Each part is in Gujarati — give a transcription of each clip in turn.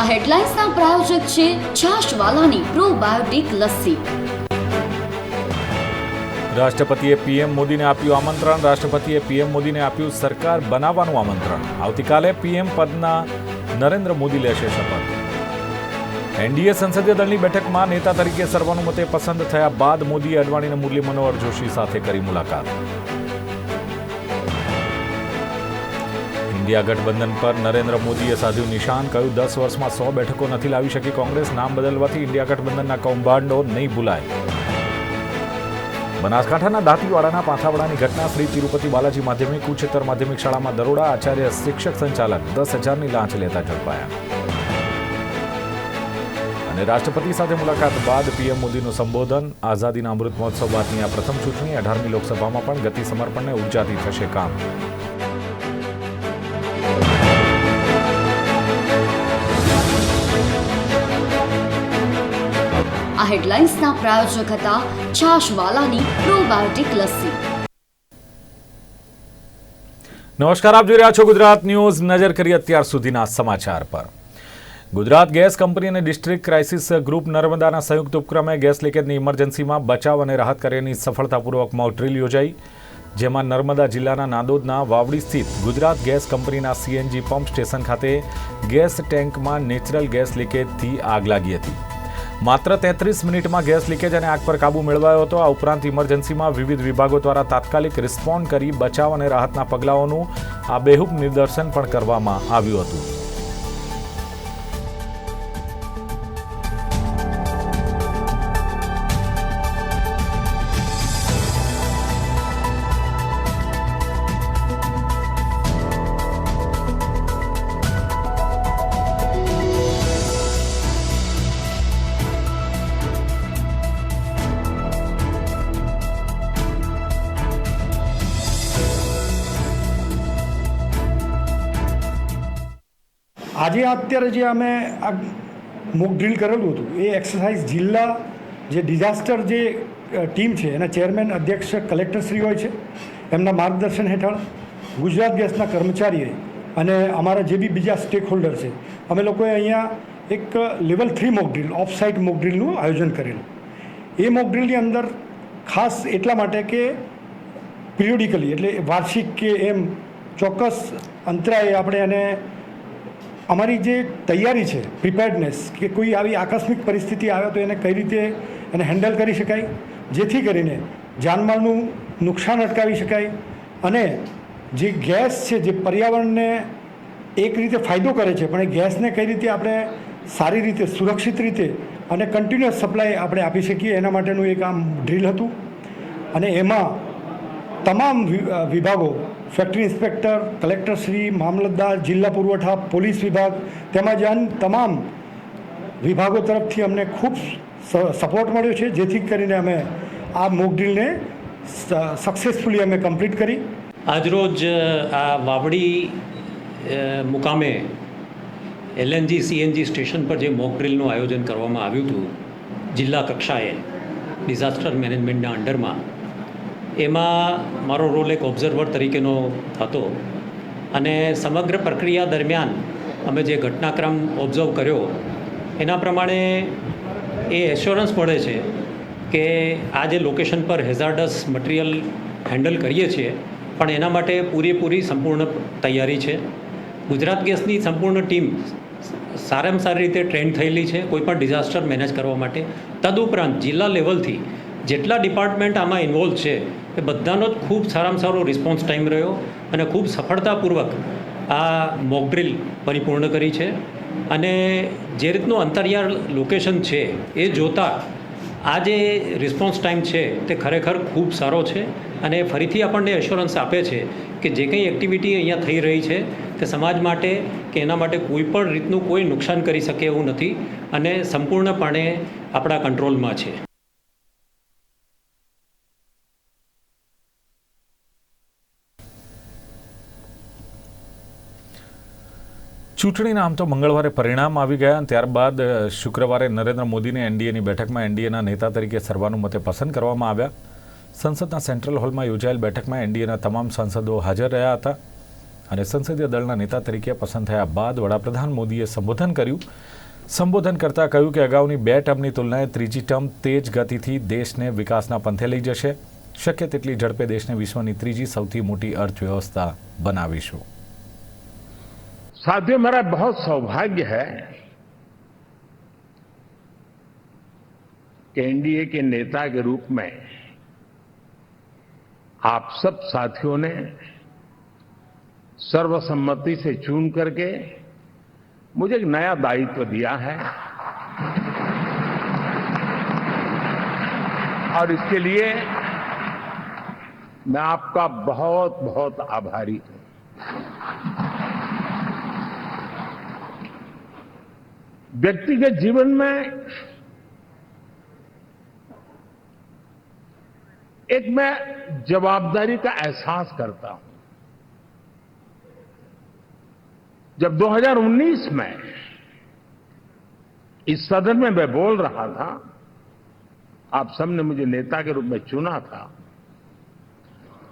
આ હેડલાઇન્સના પ્રાયોજક છે છાશવાલાની પ્રોબાયોટિક લસ્સી. રાષ્ટ્રપતિએ પીએમ મોદીને આપ્યું આમંત્રણ, રાષ્ટ્રપતિએ પીએમ મોદીને આપ્યું સરકાર બનાવવાનું આમંત્રણ. આવતીકાલે પીએમ પદના નરેન્દ્ર મોદી લેશે શપથ. એનડીએ સંસદીય દળની બેઠકમાં નેતા તરીકે સર્વાનુમતે પસંદ થયા બાદ મોદીએ અડવાણીને મુરલી મનોહર જોશી સાથે કરી મુલાકાત. ઇન્ડિયા ગઠબંધન પર નરેન્દ્ર મોદીએ સાધ્યું નિશાન, કહ્યું દસ વર્ષમાં સો બેઠકો નથી લાવી શકી કોંગ્રેસ, નામ બદલવાથી ઇન્ડિયા ગઠબંધનના કૌભાંડો નહીં ભૂલાય. બનાસકાંઠાના દાંતીવાડાના પાથાવાડાની ઘટના શ્રી તિરુપતિ બાલાજી માધ્યમિક, ઉચ્ચતર માધ્યમિક શાળામાં દરોડા, આચાર્ય શિક્ષક સંચાલક, દસ હજારની લાંચ લેતા ઝડપાયા. અને રાષ્ટ્રપતિ સાથે મુલાકાત બાદ પીએમ મોદીનું સંબોધન, આઝાદીના અમૃત મહોત્સવ બાદની આ પ્રથમ ચૂંટણી અઢારમી લોકસભામાં પણ ગતિ સમર્પણને ઉર્જાથી થશે કામ. હેડલાઇન્સના પ્રાયોજક હતા છાશવાલાની પ્રોબાયોટિક લસ્સી. નમસ્કાર, આપ જોઈ રહ્યા છો ગુજરાત ન્યૂઝ. નજર કરી અત્યાર સુધીના સમાચાર પર. ગુજરાત ગેસ કંપની અને ડિસ્ટ્રિક્ટ ક્રાઇસિસ ગ્રુપ નર્મદાના સંયુક્ત ઉપક્રમે ગેસ લીકેજની ઇમરજન્સીમાં બચાવ અને રાહત કાર્યની સફળતાપૂર્વક મોક ડ્રીલ યોજાઈ. જેમાં નર્મદા જિલ્લાના નાદોદના વાવડી સ્થિત ગુજરાત ગેસ કંપનીના સીએનજી પંપ સ્ટેશન ખાતે ગેસ ટેન્કમાં નેચરલ ગેસ લીકેજથી આગ લાગી હતી. માત્ર તેત્રીસ મિનિટમાં ગેસ લીકેજ અને આગ પર કાબૂ મેળવાયો હતો. આ ઉપરાંત ઇમરજન્સીમાં વિવિધ વિભાગો દ્વારા તાત્કાલિક રિસ્પોન્ડ કરી બચાવ અને રાહતના પગલાઓનું આ બેહૂબ નિદર્શન પણ કરવામાં આવ્યું હતું. આજે અત્યારે જે અમે આ મોક ડ્રીલ કરેલું હતું, એ એક્સરસાઇઝ જિલ્લા જે ડિઝાસ્ટર જે ટીમ છે, એના ચેરમેન અધ્યક્ષ કલેક્ટરશ્રી હોય છે, એમના માર્ગદર્શન હેઠળ ગુજરાત ગેસના કર્મચારીએ અને અમારા જે બી બીજા સ્ટેક હોલ્ડર છે, અમે લોકોએ અહીંયા એક level three mock drill off site mock ડ્રીલનું આયોજન કરેલું. એ મોક ડ્રીલની અંદર ખાસ એટલા માટે કે પિરિયોડિકલી એટલે વાર્ષિક કે એમ ચોક્કસ અંતરાએ આપણે એને અમારી જે તૈયારી છે પ્રિપેર્ડનેસ કે કોઈ આવી આકસ્મિક પરિસ્થિતિ આવે તો એને કઈ રીતે એને હેન્ડલ કરી શકાય? જેથી કરીને જાનમાલનું નુકસાન અટકાવી શકાય અને જે ગેસ છે, જે પર્યાવરણને એક રીતે ફાયદો કરે છે, પણ એ ગેસને કઈ રીતે આપણે સારી રીતે, સુરક્ષિત રીતે અને કન્ટિન્યુઅસ સપ્લાય આપણે આપી શકીએ, એના માટેનું એક આમ ડ્રીલ હતું. અને એમાં તમામ વિભાગો ફેક્ટરી ઇન્સ્પેક્ટર કલેક્ટરશ્રી મામલતદાર, જિલ્લા પુરવઠા, પોલીસ વિભાગ તેમજ અન્ય તમામ વિભાગો તરફથી અમને ખૂબ સપોર્ટ મળ્યો છે. જેથી કરીને અમે આ મોક ડ્રીલને સક્સેસફુલી અમે કમ્પ્લીટ કરી. આજરોજ આ વાવડી મુકામે એલએનજી, સીએનજી સ્ટેશન પર જે મોક ડ્રીલનું આયોજન કરવામાં આવ્યું હતું, જિલ્લા કક્ષાએ ડિઝાસ્ટર મેનેજમેન્ટના અંડરમાં એમાં મારો રોલ એક ઓબ્ઝર્વર તરીકેનો હતો. અને સમગ્ર પ્રક્રિયા દરમિયાન અમે જે ઘટનાક્રમ ઓબ્ઝર્વ કર્યો, એના પ્રમાણે એ એશ્યોરન્સ મળે છે કે આ જે લોકેશન પર હેઝાર્ડસ મટીરિયલ હેન્ડલ કરીએ છીએ, પણ એના માટે પૂરેપૂરી સંપૂર્ણ તૈયારી છે. ગુજરાત ગેસની સંપૂર્ણ ટીમ સારામાં સારી રીતે ટ્રેન થયેલી છે કોઈપણ ડિઝાસ્ટર મેનેજ કરવા માટે. તદુપરાંત જિલ્લા લેવલથી જેટલા ડિપાર્ટમેન્ટ આમાં ઇન્વોલ્વ છે, એ બધાનો જ ખૂબ સારામાં સારો રિસ્પોન્સ ટાઈમ રહ્યો અને ખૂબ સફળતાપૂર્વક આ મોકડ્રીલ પરિપૂર્ણ કરી છે. અને જે રીતનું અંતરિયાળ લોકેશન છે, એ જોતાં આ જે રિસ્પોન્સ ટાઈમ છે, તે ખરેખર ખૂબ સારો છે. અને ફરીથી આપણને એશ્યોરન્સ આપે છે કે જે કંઈ એક્ટિવિટી અહીંયા થઈ રહી છે, તે સમાજ માટે કે એના માટે કોઈ પણ રીતનું કોઈ નુકસાન કરી શકે એવું નથી અને સંપૂર્ણપણે આપણા કંટ્રોલમાં છે. ચૂંટણીના આમ તો મંગળવારે પરિણામ આવી ગયા અને ત્યારબાદ શુક્રવારે નરેન્દ્ર મોદીને એનડીએની બેઠકમાં એનડીએના નેતા તરીકે સર્વાનુમતે પસંદ કરવામાં આવ્યા. સંસદના સેન્ટ્રલ હોલમાં યોજાયેલ બેઠકમાં એનડીએના તમામ સાંસદો હાજર રહ્યા હતા અને સંસદીય દળના નેતા તરીકે પસંદ થયા બાદ વડાપ્રધાન મોદીએ સંબોધન કર્યું. સંબોધન કરતાં કહ્યું કે અગાઉની બે ટર્મની તુલનાએ ત્રીજી ટર્મ તેજ ગતિથી દેશને વિકાસના પંથે લઈ જશે. શક્ય તેટલી ઝડપે દેશને વિશ્વની ત્રીજી સૌથી મોટી અર્થવ્યવસ્થા બનાવીશું. साथियों, मेरा बहुत सौभाग्य है कि एनडीए के नेता के रूप में आप सब साथियों ने सर्वसम्मति से चुन करके मुझे एक नया दायित्व दिया है। और इसके लिए मैं आपका बहुत बहुत आभारी हूँ। व्यक्तिगत जीवन में एक मैं जवाबदारी का एहसास करता हूँ। जब 2019 में इस सदन में मैं बोल रहा था, आप सबने मुझे नेता के रूप में चुना था,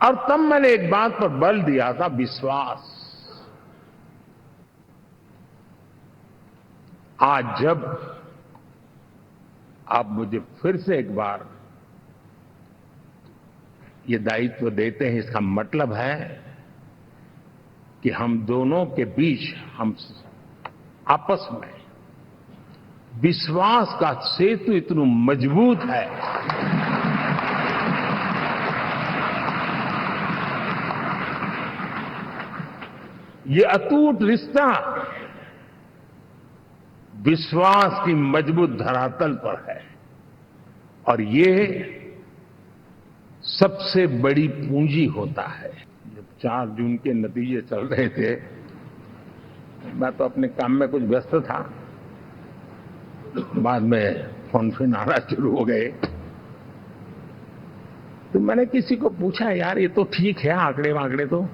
और तब मैंने एक बात पर बल दिया था, विश्वास। आज जब आप मुझे फिर से एक बार ये दायित्व देते हैं, इसका मतलब है कि हम दोनों के बीच, हम आपस में विश्वास का सेतु इतना मज़बूत है। ये अटूट रिश्ता विश्वास की मज़बूत धरातल पर है। और ये सबसे बड़ी पूंजी होता है। जब चार जून के नतीजे चल रहे थे, मैं तो अपने काम में कुछ व्यस्त था। बाद में फ़ोन फिन आना शुरू हो गए। तो मैंने किसी को पूछा, यार, ये तो ठीक है आंकड़े वाकड़े तो।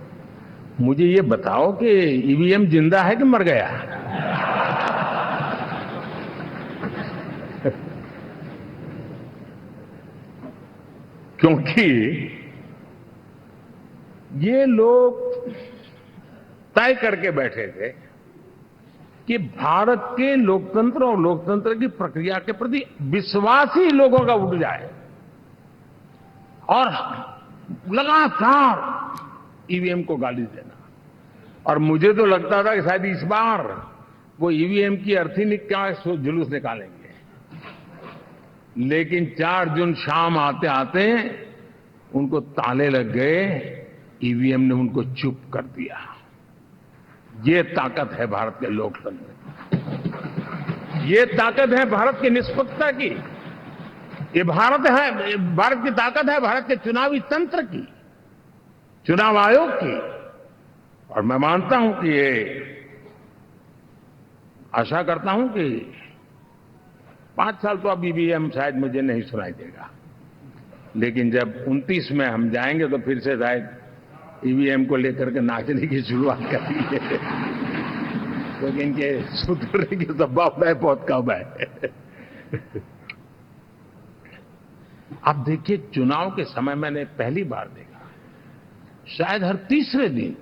मुझे ये बताओ कि ईवीएम ज़िंदा है कि मर गया? क्योंकि ये लोग तय करके बैठे थे कि भारत के लोकतंत्र और लोकतंत्र की प्रक्रिया के प्रति विश्वास ही लोगों का उठ जाए। और लगातार ईवीएम को गाली देना। और मुझे तो लगता था कि शायद इस बार वो ईवीएम की अर्थी निकाल जुलूस निकालेंगे। लेकिन चार जून शाम आते आते उनको ताले लग गए, ईवीएम ने उनको चुप कर दिया। ये ताकत है भारत के लोकतंत्र ये ताकत है भारत की निष्पक्षता की। ये भारत है भारत की ताकत है भारत के चुनावी तंत्र की, चुनाव आयोग की। और मैं मानता हूँ कि ये, आशा करता हूँ कि पाँच साल तो अब ईवीएम शायद मुझे नहीं सुनाई देगा। लेकिन जब 29 में हम जाएँगे तो फिर से शायद ईवीएम को लेकर के नाचने की शुरुआत करेंगे। क्योंकि इनके सुधरने की संभावनाएँ बहुत कम है। आप देखिए, चुनाव के समय मैंने पहली बार देखा। शायद हर तीसरे दिन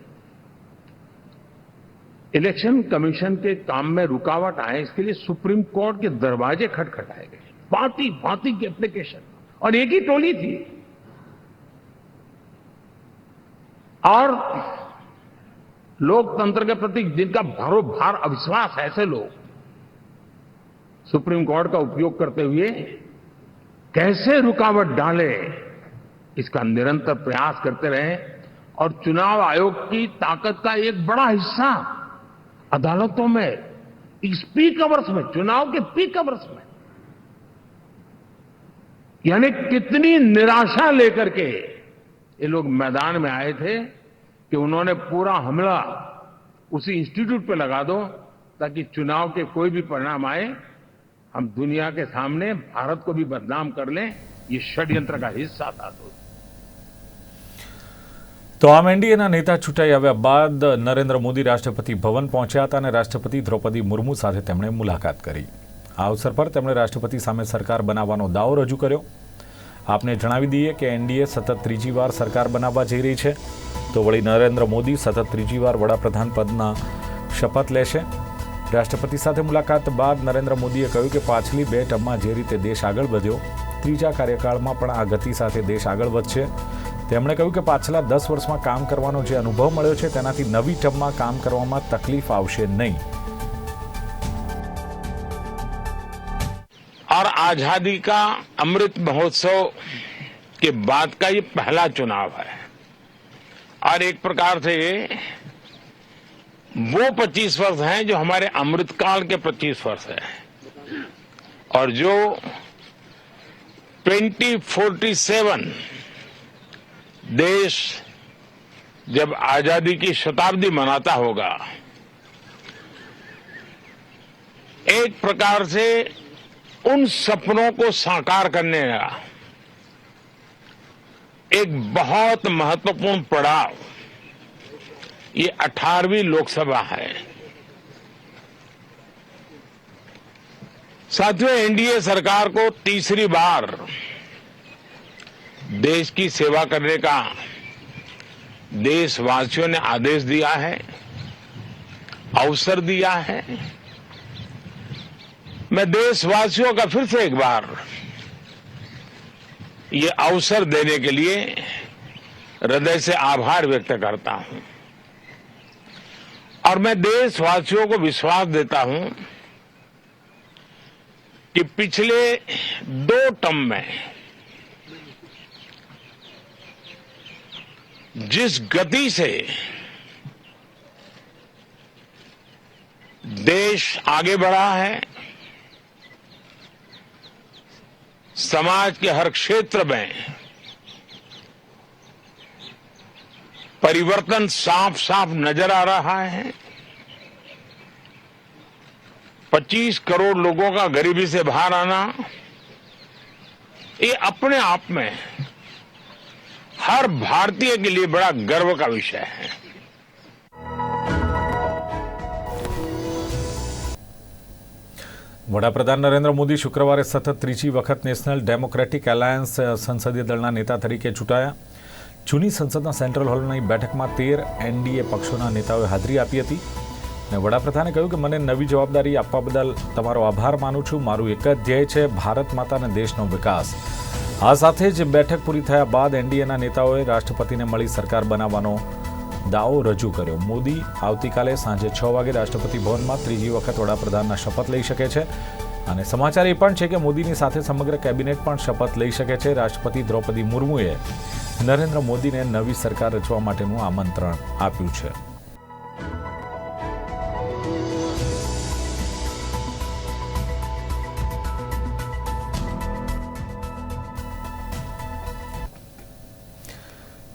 इलेक्शन कमीशन के काम में रुकावट आए, इसके लिए सुप्रीम कोर्ट के दरवाजे खटखटाए गए। भांति भांति की एप्लीकेशन और एक ही टोली थी। और लोकतंत्र के प्रति जिनका भरो भार अविश्वास है, ऐसे लोग सुप्रीम कोर्ट का उपयोग करते हुए कैसे रुकावट डाले, इसका निरंतर प्रयास करते रहे और चुनाव आयोग की ताकत का एक बड़ा हिस्सा अदालतों में, इस पीक अवर्स में, चुनाव के पीक अवर्स में, यानी कितनी निराशा लेकर के ये लोग मैदान में आए थे कि उन्होंने पूरा हमला उसी इंस्टीट्यूट पे लगा दो, ताकि चुनाव के कोई भी परिणाम आए। हम दुनिया के सामने, भारत को भी बदनाम कर लें, ये षड्यंत्र का हिस्सा था दोस्तों। તો આમ એનડીએના નેતા છૂટાઈ આવ્યા બાદ નરેન્દ્ર મોદી રાષ્ટ્રપતિ ભવન પહોંચ્યા હતા અને રાષ્ટ્રપતિ દ્રૌપદી મુર્મુ સાથે તેમણે મુલાકાત કરી. આ અવસર પર તેમણે રાષ્ટ્રપતિ સામે સરકાર બનાવવાનો દાવો રજૂ કર્યો. આપને જણાવી દઈએ કે એનડીએ સતત ત્રીજી વાર સરકાર બનાવવા જઈ રહી છે. તો વળી નરેન્દ્ર મોદી સતત ત્રીજી વાર વડાપ્રધાન પદના શપથ લેશે. રાષ્ટ્રપતિ સાથે મુલાકાત બાદ નરેન્દ્ર મોદીએ કહ્યું કે પાછલી બે ટર્મમાં જે રીતે દેશ આગળ વધ્યો, ત્રીજા કાર્યકાળમાં પણ આ ગતિ સાથે દેશ આગળ વધશે. તેમણે કહ્યું કે પાછલા દસ વર્ષમાં કામ કરવાનો જે અનુભવ મળ્યો છે તેનાથી નવી ટર્મમાં કામ કરવામાં તકલીફ આવશે નહીં और आजादी का अमृत महोत्सव के बाद का ये पहला चुनाव है और एक प्रकार से ये वो 25 वर्ष हैं जो हमारे अमृतकाल के 25 वर्ष हैं और जो 2047 देश जब आज़ादी की शताब्दी मनाता होगा, एक प्रकार से उन सपनों को साकार करने का एक बहुत महत्वपूर्ण पड़ाव ये अठारहवीं लोकसभा है। साथियों, एनडीए सरकार को तीसरी बार देश की सेवा करने का देशवासियों ने आदेश दिया है, अवसर दिया है। मैं देशवासियों का फिर से एक बार ये अवसर देने के लिए हृदय से आभार व्यक्त करता हूँ। और मैं देशवासियों को विश्वास देता हूँ कि पिछले दो टर्म में जिस गति से देश आगे बढ़ा है, समाज के हर क्षेत्र में परिवर्तन साफ़ साफ़ नज़र आ रहा है। 25 करोड़ लोगों का गरीबी से बाहर आना, ये अपने आप में हर भारतीय के लिए बड़ा गर्व का विषय है વડાપ્રધાન નરેન્દ્ર મોદી શુક્રવારે સતત ત્રીજી વખત નેશનલ ડેમોક્રેટિક એલાયન્સ સંસદીય દળના નેતા તરીકે ચૂંટાયા જૂની સંસદના સેન્ટ્રલ હોલની બેઠકમાં તેર એનડીએ પક્ષોના નેતાઓએ હાજરી આપી હતી અને વડાપ્રધાને કહ્યું કે મને નવી જવાબદારી આપવા બદલ તમારો આભાર માનું છું મારું એક જ ધ્યેય છે ભારત માતા અને દેશનો વિકાસ આ સાથે જ બેઠક પૂરી થયા બાદ એનડીએના નેતાઓએ રાષ્ટ્રપતિને મળી સરકાર બનાવવાનો દાવો રજૂ કર્યો. મોદી આવતીકાલે સાંજે છ વાગે રાષ્ટ્રપતિ ભવનમાં ત્રીજી વખત વડાપ્રધાનના શપથ લઈ શકે છે. અને સમાચાર એ પણ છે કે મોદીની સાથે સમગ્ર કેબિનેટ પણ શપથ લઈ શકે છે. રાષ્ટ્રપતિ દ્રૌપદી મુર્મુએ નરેન્દ્ર મોદીને નવી સરકાર રચવા માટેનું આમંત્રણ આપ્યું છે.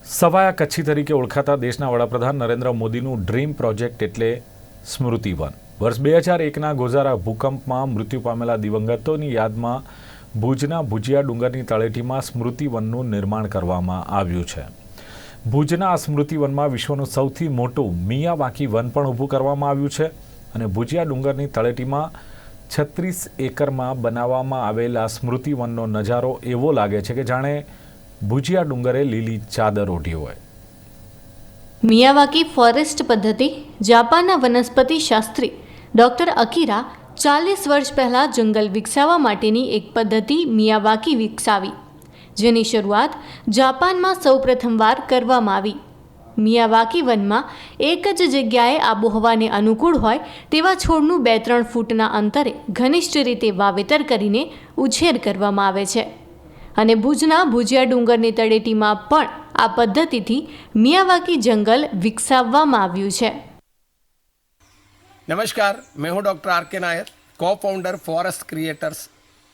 સવાયા કચ્છી તરીકે ઓળખાતા દેશના વડાપ્રધાન નરેન્દ્ર મોદીનું ડ્રીમ પ્રોજેક્ટ એટલે સ્મૃતિવન વર્ષ બે હજાર એકના ગોઝારા ભૂકંપમાં મૃત્યુ પામેલા દિવંગતોની યાદમાં ભુજના ભુજિયા ડુંગરની તળેટીમાં સ્મૃતિવનનું નિર્માણ કરવામાં આવ્યું છે. ભુજના આ સ્મૃતિવનમાં વિશ્વનું સૌથી મોટું મિયાવાકી વન પણ ઊભું કરવામાં આવ્યું છે અને ભુજિયા ડુંગરની તળેટીમાં છત્રીસ એકરમાં બનાવવામાં આવેલા સ્મૃતિવનનો નજારો એવો લાગે છે કે જાણે ભુજિયા ડુંગરે લીલી ચાદર ઓઢી હોય. મિયાવાકી ફોરેસ્ટ પદ્ધતિ જાપાનના વનસ્પતિ શાસ્ત્રી ડૉક્ટર અકીરા ચાલીસ વર્ષ પહેલાં જંગલ વિકસાવવા માટેની એક પદ્ધતિ મિયાવાકી વિકસાવી, જેની શરૂઆત જાપાનમાં સૌપ્રથમવાર કરવામાં આવી. મિયાવાકી વનમાં એક જ જગ્યાએ આબોહવાને અનુકૂળ હોય તેવા છોડનું બે ત્રણ ફૂટના અંતરે ઘનિષ્ઠ રીતે વાવેતર કરીને ઉછેર કરવામાં આવે છે. અને ભુજના ભુજિયા ડુંગરની તળેટીમાં પણ આ પદ્ધતિથી મિયાવાકી જંગલ વિકસાવવામાં આવ્યું છે नमस्कार मैं हूं डॉक्टर आर के नायर को founder forest creators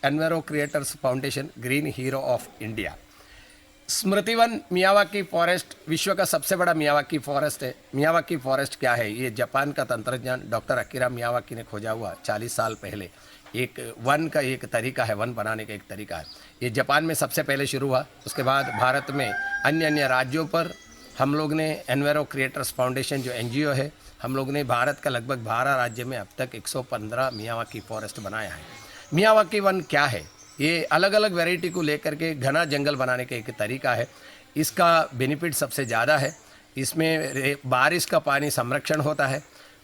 enviro creators foundation green hero of India Smritivan Miyawaki forest विश्व का सबसे बड़ा मियावाकी फॉरेस्ट है मियावाकी फॉरेस्ट क्या है ये जापान का तंत्रज्ञान डॉक्टर अकीरा मियावाकी ने खोजा हुआ चालीस साल पहले एक, वन का एक तरीका है, वन बनाने का एक तरीका है। ये जापान में सबसे पहले शुरू हुआ, उसके बाद भारत में अन्य अन्य राज्यों पर हम लोग ने एनवेरो क्रिएटर्स फाउंडेशन जो एनजीओ है, हम लोग ने भारत का लगभग 12 राज्य में अब तक 115 मियावाकी फॉरेस्ट बनाया है। मियावाकी वन क्या है? ये अलग अलग वैरायटी को लेकर के घना जंगल बनाने का एक तरीका है। इसका बेनिफिट सबसे ज़्यादा है। इसमें बारिश का पानी संरक्षण होता है।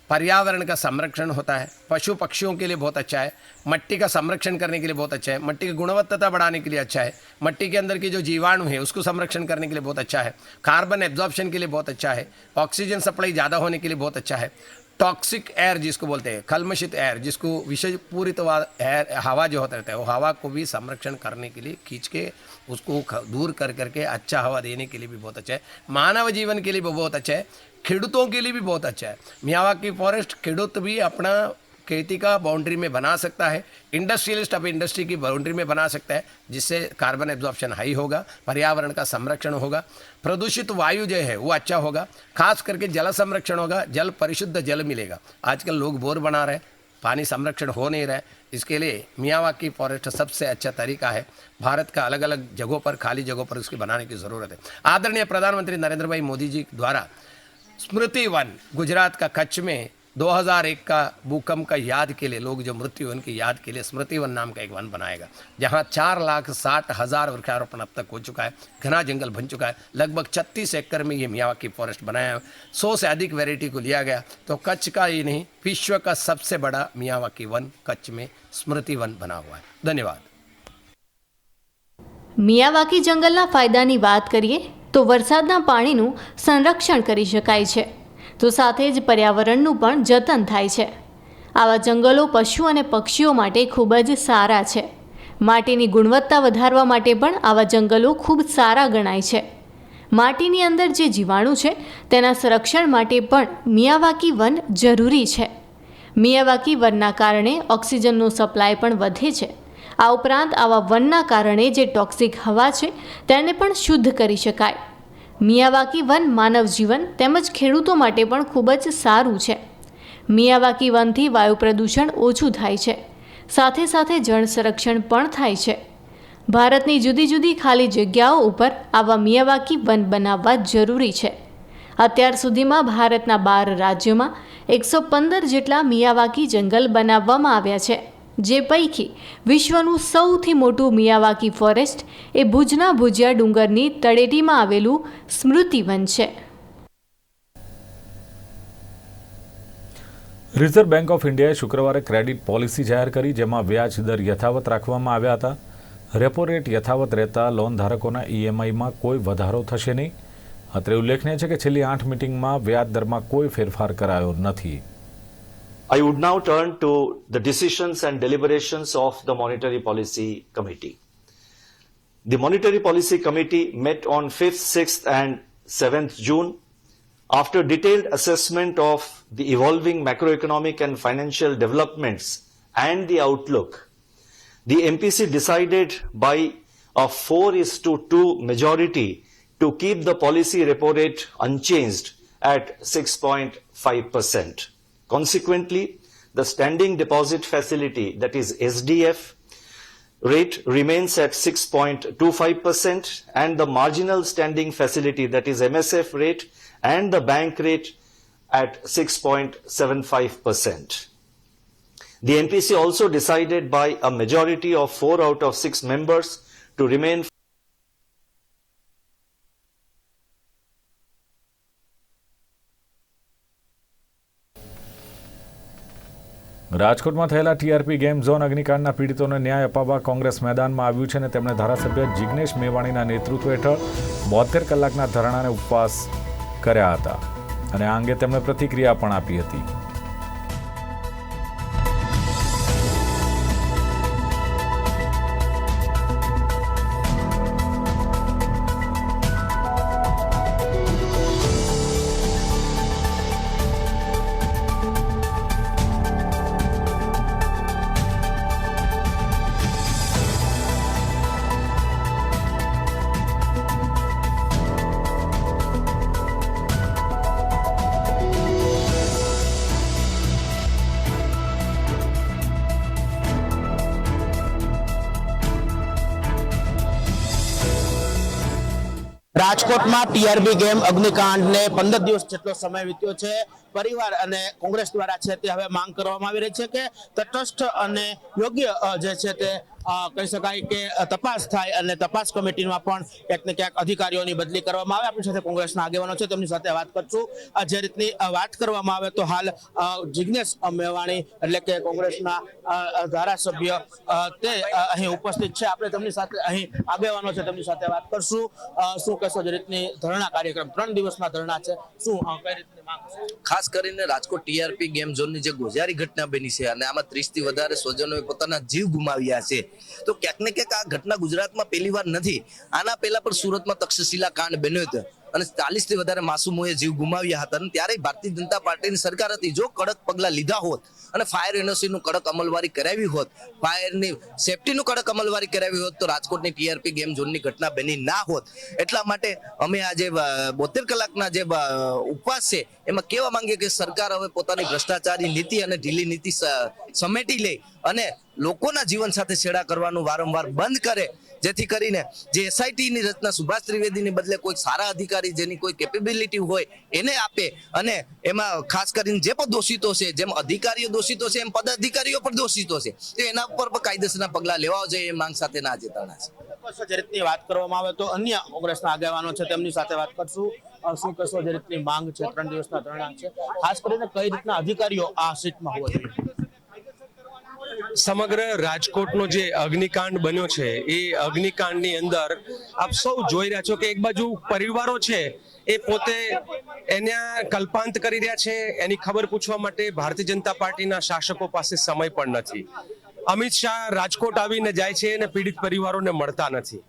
पर्यावरण का संरक्षण होता है। पशु पक्षियों के लिए बहुत अच्छा है। मट्टी का संरक्षण करने के लिए बहुत अच्छा है। मट्टी की गुणवत्ता बढ़ाने के लिए अच्छा है। मट्टी के अंदर की जो जीवाणु है, उसको संरक्षण करने के लिए बहुत अच्छा है। कार्बन एब्जॉर्प्शन के लिए बहुत अच्छा है। ऑक्सीजन सप्लाई ज़्यादा होने के लिए बहुत अच्छा है। टॉक्सिक एयर जिसको बोलते हैं कलमशित एयर जिसको विषय पूरी तो एयर हवा जो होता रहता है, वो हवा को भी संरक्षण करने के लिए खींच के उसको दूर कर, करके अच्छा हवा देने के लिए भी बहुत अच्छा है। मानव जीवन के लिए भी बहुत अच्छा है। खेडूतों के लिए भी बहुत अच्छा है। मियावाकी फॉरेस्ट खेडूत भी अपना खेती का बाउंड्री में बना सकता है। इंडस्ट्रियलिस्ट अब इंडस्ट्री की बाउंड्री में बना सकता है, जिससे कार्बन एब्जॉर्प्शन हाई होगा, पर्यावरण का संरक्षण होगा, प्रदूषित वायु जो है वो अच्छा होगा, खास करके जल संरक्षण होगा, जल परिशुद्ध जल मिलेगा। आजकल लोग बोर बना रहे पानी संरक्षण हो नहीं रहा है। इसके लिए मियावाकी फॉरेस्ट सबसे अच्छा तरीका है। भारत का अलग अलग जगहों पर, खाली जगहों पर उसकी बनाने की ज़रूरत है। आदरणीय प्रधानमंत्री नरेंद्र भाई मोदी जी द्वारा स्मृति वन गुजरात का कच्छ में 2001 का भूकंप का याद के लिए लोग जो मृत्यु हुए उनकी याद के लिए स्मृति वन नाम का एक वन बनाएगा जहां चार लाख साठ हजार वृक्षारोपण अब तक हो चुका है घना जंगल बन चुका है लगभग छत्तीस एकड़ में ये मियावाकी फॉरेस्ट बनाया है सौ से अधिक वैरायटी को लिया गया तो कच्छ का ही नहीं विश्व का सबसे बड़ा मियावाकी वन कच्छ में स्मृति वन बना हुआ है धन्यवाद મિયાવાકી જંગલના ફાયદાની વાત કરીએ તો વરસાદના પાણીનું સંરક્ષણ કરી શકાય છે. તો સાથે જ પર્યાવરણનું પણ જતન થાય છે. આવા જંગલો, પશુ અને પક્ષીઓ માટે ખૂબ જ સારા છે. માટીની ગુણવત્તા વધારવા માટે પણ આવા જંગલો ખૂબ સારા ગણાય છે. માટીની અંદર જે જીવાણુ છે, તેના સંરક્ષણ માટે પણ મિયાવાકી વન જરૂરી છે. મિયાવાકી વનના કારણે ઓક્સિજનનો સપ્લાય પણ વધે છે. આ ઉપરાંત આવા વનના કારણે જે ટોક્સિક હવા છે, તેને પણ શુદ્ધ કરી શકાય. મિયાવાકી વન માનવ જીવન તેમજ ખેડૂતો માટે પણ ખૂબ જ સારું છે. મિયાવાકી વનથી વાયુ પ્રદૂષણ ઓછું થાય છે. સાથે સાથે જળ સંરક્ષણ પણ થાય છે. ભારતની જુદી જુદી ખાલી જગ્યાઓ ઉપર આવા મિયાવાકી વન બનાવવા જરૂરી છે. અત્યાર સુધીમાં ભારતના બાર રાજ્યોમાં એકસો પંદર જેટલા મિયાવાકી જંગલ બનાવવામાં આવ્યા છે. જે પૈકી વિશ્વનું સૌથી મોટું મિયાવાકી ફોરેસ્ટ એ ભુજના ભુજિયા ડુંગરની તળેટીમાં આવેલું સ્મૃતિવન છે. રિઝર્વ બેંક ઓફ ઇન્ડિયાએ શુક્રવારે ક્રેડિટ પોલિસી જાહેર કરી, જેમાં વ્યાજ દર યથાવત રાખવામાં આવ્યા હતા. રેપો રેટ યથાવત રહેતા લોન ધારકોના ઈએમઆઈમાં કોઈ વધારો થશે નહીં. અત્રે ઉલ્લેખનીય છે કે છેલ્લી આઠ મિટિંગમાં વ્યાજ દરમાં કોઈ ફેરફાર કરાયો નથી. I would now turn to the decisions and deliberations of the Monetary Policy Committee. The Monetary Policy Committee met on 5th, 6th, and 7th June. After detailed assessment of the evolving macroeconomic and financial developments and the outlook, the MPC decided by a 4 is to 2 majority to keep the policy repo rate unchanged at 6.5%. Consequently, the standing deposit facility, that is SDF, rate remains at 6.25% and the marginal standing facility, that is MSF rate, and the bank rate at 6.75%. The MPC also decided by a majority of 4 out of 6 members to remain રાજકોટમાં થયેલા ટીઆરપી ગેમ ઝોન અગ્નિકાંડના પીડિતોને ન્યાય અપાવવા કોંગ્રેસ મેદાનમાં આવ્યું છે અને તેમણે ધારાસભ્ય જિગ્નેશ મેવાણીના નેતૃત્વ હેઠળ બોતેર કલાકના ધરણાને ઉપવાસ કર્યા હતા. અને આ અંગે તેમણે પ્રતિક્રિયા પણ આપી હતી. રાજકોટમાં ટીઆરબી ગેમ અગ્નિકાંડને પંદર દિવસ જેટલો સમય વીત્યો છે. પરિવાર અને કોંગ્રેસ દ્વારા છે તે હવે માંગ કરવામાં આવી રહી છે કે તટસ્થ અને યોગ્ય જે છે તે કહી શકાય કે તપાસ થાય અને તપાસ કમિટીમાં પણ ક્યાંક ને ક્યાંક અધિકારીઓની બદલી કરવામાં આવે. આપણી સાથે કોંગ્રેસના આગેવાનો છે, તેમની સાથે વાત કરશું. જે રીતની વાત કરવામાં આવે તો હાલ જિજ્ઞેશ મેવાણી એટલે કે કોંગ્રેસના ધારાસભ્ય તે અહીં ઉપસ્થિત છે. આપણે તેમની સાથે, અહીં આગેવાનો છે, તેમની સાથે વાત કરશું. શું કહેશો? જે રીતની ધરણા કાર્યક્રમ, ત્રણ દિવસના ધરણા છે. શું કઈ રીતની ખાસ કરીને રાજકોટ ટીઆરપી ગેમ ઝોનની જે ગોઝારી ઘટના બની છે અને આમાં ત્રીસથી વધારે સ્વજનોએ પોતાના જીવ ગુમાવ્યા છે. તો ક્યાંક ને ક્યાંક આ ઘટના ગુજરાતમાં પહેલી વાર નથી. આના પહેલા પણ સુરતમાં તક્ષશિલા કાંડ બન્યો હતો. અને ચાલીસથી વધારે માસુમોએ જીવ ગુમાવ્યા હતા. અને ત્યારે ભારતીય જનતા પાર્ટીની સરકાર હતી જો કડક પગલા લીધા હોત અને ફાયર એનઓસી નું કડક અમલવારી કરાવી હોત ફાયરની સેફટીનું કડક અમલવારી કરાવી હોત, તો રાજકોટની ટીઆરપી ગેમ ઝોનની ઘટના બની ના હોત. એટલા માટે અમે આ જે બોતેર કલાકના જે ઉપવાસ છે, એમાં કહેવા માંગીએ કે સરકાર હવે પોતાની ભ્રષ્ટાચારી નીતિ અને ઢીલી નીતિ સમેટી લે અને લોકોના જીવન સાથે છેડા કરવાનું વારંવાર બંધ કરે. જેથી કરીને જે એસઆઈટી ની રચના સુભાષ ત્રિવેદીની બદલે કોઈ સારા અધિકારી જેની કોઈ કેપેબિલિટી હોય એને આપે અને એમાં ખાસ કરીને જે પણ દોષિતો છે, જેમ અધિકારીઓ દોષિતો છે, એમ પદાધિકારીઓ પણ દોષિતો છે, તો એના ઉપર પણ કાયદેસરના પગલા લેવા જોઈએ એ માંગ સાથે ના ચેતવણા છે. જે રીતની વાત કરવામાં આવે તો અન્ય કોંગ્રેસના આગેવાનો છે તેમની સાથે વાત કરશું. શું કહેશો જે રીતની માંગ છે? ત્રણ દિવસના ધરણા છે. ખાસ કરીને કઈ રીતના અધિકારીઓ આ સીટમાં હોવા જોઈએ? સમગ્ર રાજકોટનો જે અગ્નિકાંડ બન્યો છે, એ અગ્નિકાંડની અંદર આપ સૌ જોઈ રહ્યા છો કે એક બાજુ પરિવારો છે, એ પોતે એના કલ્પાંત કરી રહ્યા છે. એની ખબર પૂછવા માટે ભારતીય જનતા પાર્ટીના શાસકો પાસે સમય પણ નથી. અમિત શાહ રાજકોટ આવીને જાય છે અને પીડિત પરિવારોને મળતા નથી.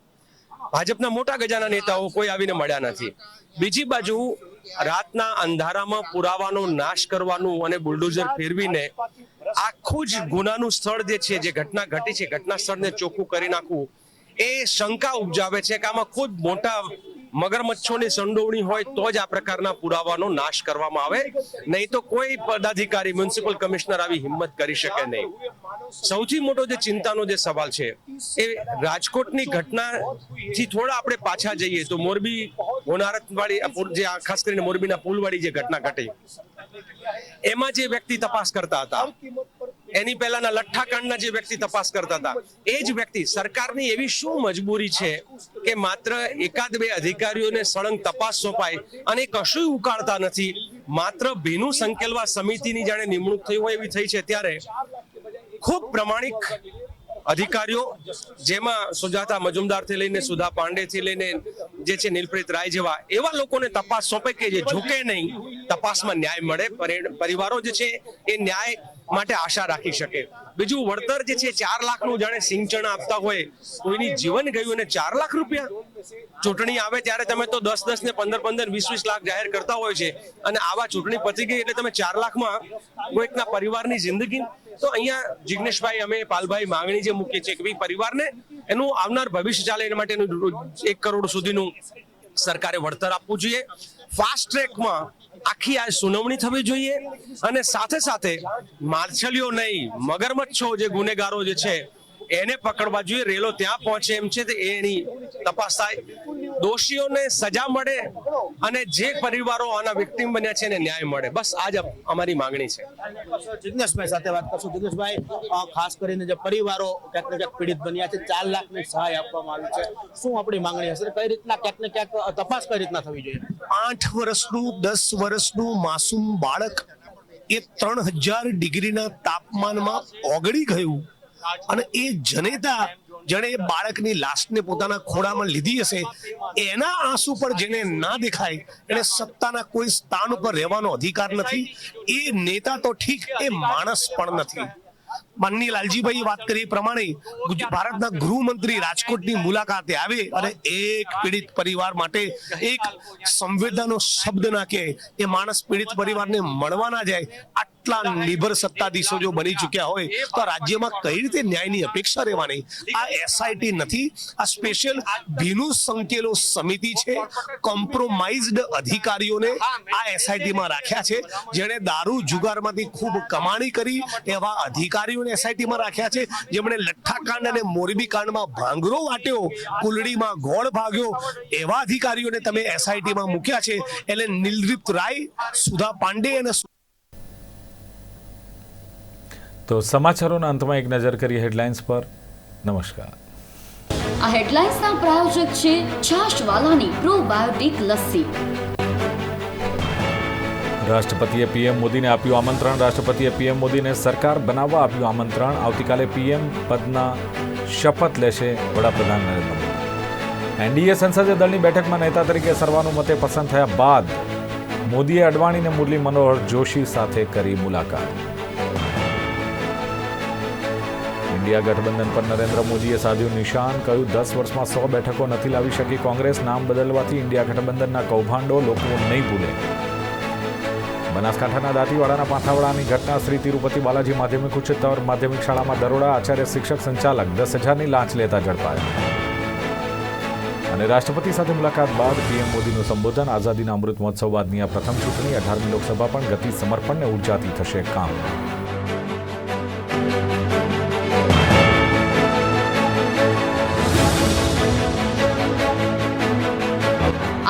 ભાજપના મોટા ગજાના નેતાઓ કોઈ આવીને મળ્યા નથી. બીજી બાજુ રાતના અંધારામાં પુરાવાનો નાશ કરવાનું અને બુલડોઝર ફેરવીને આખું જ ગુનાનું સ્થળ જે છે, જે ઘટના ઘટી છે ઘટના સ્થળને ચોખ્ખું કરી નાખવું, એ શંકા ઉપજાવે છે કે આમાં ખૂબ મોટા મગરમચ્છોની સંડોવણી હોય તો જ આ પ્રકારના પુરાવાનો નાશ કરવામાં આવે. નહીં તો કોઈ પદાધિકારી, મ્યુનિસિપલ કમિશનર આવી હિંમત કરી શકે નહીં. સૌથી મોટો જે ચિંતાનો જે સવાલ છે, એ રાજકોટની ઘટનાથી થોડા આપણે પાછા જઈએ તો મોરબી હોનારત વાળી જે ખાસ કરીને મોરબીના પુલવાળી જે ઘટના ઘટી એમાં જે વ્યક્તિ તપાસ કરતા હતા, એની પહેલાના લઠ્ઠાકાંડના જે વ્યક્તિ તપાસ કરતા હતા, એ જ વ્યક્તિ સરકારની એવી શું મજબૂરી છે કે માત્ર એકાદ બે અધિકારીઓને સળંગ તપાસ સોંપાય અને કશું ઉકાળતા નથી, માત્ર ભીનું સંકેલવા સમિતિની જાણે નિમણૂક થઈ હોય એવી થઈ છે ત્યારે ખૂબ પ્રમાણિક અધિકારીઓ, જેમાં સુજાતા મજુમદારથી લઈને સુધા પાંડેથી લઈને જે છે નીલપ્રીત રાય જેવા, એવા લોકોને તપાસ સોંપે કે જે ઝૂકે નહીં, તપાસમાં ન્યાય મળે પરિવારો જે છે એ ન્યાય માટે આશા રાખી શકે. બીજું વળતર જે છે, ચાર લાખનું જાણે સિંચણ આપતા હોય, કોઈની જીવન ગયું અને ચાર લાખ રૂપિયા ચૂંટણી આવે ત્યારે તમે તો દસ દસ ને પંદર પંદર, વીસ વીસ લાખ જાહેર કરતા હોય છે અને આવા ચૂંટણી પતી ગઈ એટલે તમે ચાર લાખમાં કોઈકના પરિવારની જિંદગી. તો અહીંયા જિગ્નેશભાઈ, અમે પાલભાઈ માંગણી જે મૂકીએ છીએ કે પરિવારને એનું આવનાર ભવિષ્ય ચાલે એના માટેનું એક કરોડ સુધીનું સરકારે વળતર આપવું જોઈએ. ફાસ્ટ ટ્રેકમાં આખી આ સુનાવણી થવી જોઈએ અને સાથે સાથે માછલીઓ નહીં, મગરમચ્છો જે ગુનેગારો જે છે એને પકડવા જોઈએ. રેલો ત્યાં પહોંચે એમ છે. તો એની તપાસ થાય દોષીઓને સજા મળે અને જે પરિવારો આના વિક્ટીમ બન્યા છે એને ન્યાય મળે. બસ આ જ અમારી માંગણી છે. જિજ્ઞેશભાઈ સાથે વાત કરશું. જિજ્ઞેશભાઈ ખાસ કરીને જે પરિવારો ક્યાંક ને ક્યાંક પીડિત બન્યા છે ચાર લાખની સહાય આપવામાં આવી છે. શું આપણી માંગણી હશે? કઈ રીતના ક્યાંક ને ક્યાંક તપાસ કઈ રીતના થવી જોઈએ? આઠ વર્ષનું દસ વર્ષનું માસૂમ બાળક એ ત્રણ હજાર ડિગ્રીના તાપમાનમાં ઓગળી ગયું. અને એ જનેતા જેણે એ બાળકની લાશને પોતાના ખોળામાં લીધી હશે, એના આંસુ પર જેને ના દેખાય એને સત્તાના કોઈ સ્થાન ઉપર રહેવાનો અધિકાર નથી. એ નેતા તો ઠીક, એ માણસ પણ નથી. માનની લાલજીભાઈ વાત કરી પ્રમાણે ભારતના ગૃહમંત્રી રાજકોટની મુલાકાતે આવે અને એક પીડિત પરિવાર માટે એક સંવેદનાનો શબ્દ નાખે. એ માણસ પીડિત પરિવારને મળવા ના જાય. આટલા નિર્ભર સત્તાધીશો જો બની ચૂક્યા હોય, તો રાજ્યમાં કઈ રીતે ન્યાયની અપેક્ષા રહેવાની? આ એસઆઈટી નથી, આ સ્પેશિયલ ભીનું સંકેલો સમિતિ છે કોમ્પ્રોમાઇઝડ અધિકારીઓને આ એસઆઈટીમાં રાખ્યા છે, જેણે દારૂ જુગારમાંથી ખૂબ કમાણી કરી, એવા અધિકારીઓને એસઆઈટીમાં રાખ્યા છે, જેમણે લઠ્ઠાકાંડ અને મોરબી કાંડમાં ભાંગરો વાટ્યો, કુલડીમાં ગોળ ભાગ્યો, એવા અધિકારીઓને તમે એસઆઈટીમાં મૂક્યા છે, એટલે નિલદીપ રાય, સુધા પાંડે અને તો સમાચારોના અંતમાં એક નજર કરીએ હેડલાઇન્સ પર. નમસ્કાર. આ હેડલાઇન્સના પ્રાયોજક છે છાશવાલાની પ્રોબાયોટિક લસ્સી. રાષ્ટ્રપતિએ પીએમ મોદીને આપ્યું આમંત્રણ. રાષ્ટ્રપતિએ પીએમ મોદીને સરકાર બનાવવા આપ્યું આમંત્રણ. આવતીકાલે પીએમ પદના શપથ લેશે વડાપ્રધાન નરેન્દ્ર મોદી. એનડીએ સંસદીય દળની બેઠકમાં નેતા તરીકે સર્વાનુમતે પસંદ થયા બાદ મોદીએ અડવાણીને મુરલી મનોહર જોશી સાથે કરી મુલાકાત. ઇન્ડિયા ગઠબંધન પર નરેન્દ્ર મોદીએ સાધ્યું નિશાન, કહ્યું દસ વર્ષમાં સો બેઠકો નથી લાવી શકી કોંગ્રેસ, નામ બદલવાથી ઇન્ડિયા ગઠબંધનના કૌભાંડો લોકો નહીં ભૂલે. બનાસકાંઠાના દાંતીવાડાના પાથાવાડાની ઘટના શ્રી તિરુપતિ બાલાજી માધ્યમિક ઉચ્ચતર માધ્યમિક શાળામાં દરોડા, આચાર્ય શિક્ષક સંચાલક દસ હજારની લાંચ લેતા ઝડપાયા. અને રાષ્ટ્રપતિ સાથે મુલાકાત બાદ પીએમ મોદીનું સંબોધન, આઝાદીના અમૃત મહોત્સવ બાદની આ પ્રથમ ચૂંટણી, અઢારમી લોકસભા પણ ગતિ સમર્પણને ઉર્જાથી થશે કામ.